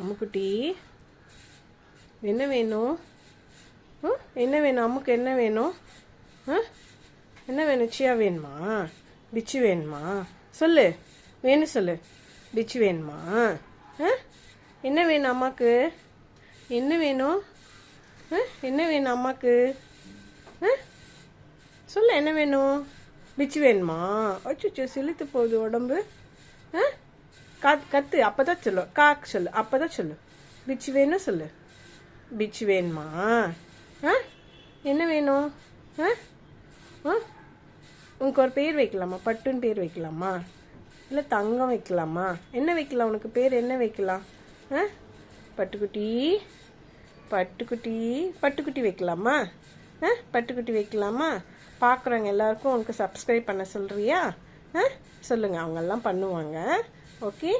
அம்முக்குட்டி. என்ன வேணும்? என்ன வேணும்? அம்முக்கு என்ன வேணும்? ஆ? என்ன வேணும்? சியா வேணுமா? பிச்சு வேணுமா? சொல்லு. வேணும் சொல்லு. பிச்சு வேணுமா? ஆ? என்ன வேணும் அம்மாக்கு? என்ன வேணும்? ஆ? என்ன வேணும் அம்மாக்கு? ஆ? சொல்லு என்ன வேணும்? பிச்சு வேணுமா? அச்சோ சிலுத்து போகுது உடம்பு. ஆ? கா கத்து அப்பதான் சொல்லு. காக் சொல்லு. அப்பதான் சொல்லு. பிச்சு வேணும் சொல்லு. பிச்சு வேணுமா? ஆ? என்ன வேணும்? ஆ? ஆ? உனக்கு ஒரு பேர் வைக்கலாமா? பட்டுன்னு பேர் வைக்கலாமா? இல்லை தங்கம் வைக்கலாமா? என்ன வைக்கலாம்? உனக்கு பேர் என்ன வைக்கலாம்? ஆ? பட்டுக்குட்டி? பட்டுக்குட்டி? பட்டுக்குட்டி வைக்கலாமா? ஆ? பட்டுக்குட்டி வைக்கலாமா? பார்க்குறவங்க எல்லாருக்கும் உனக்கு சப்ஸ்கிரைப் பண்ண சொல்கிறியா ஆ? சொல்லுங்கள் அவங்கெல்லாம் பண்ணுவாங்க. okay?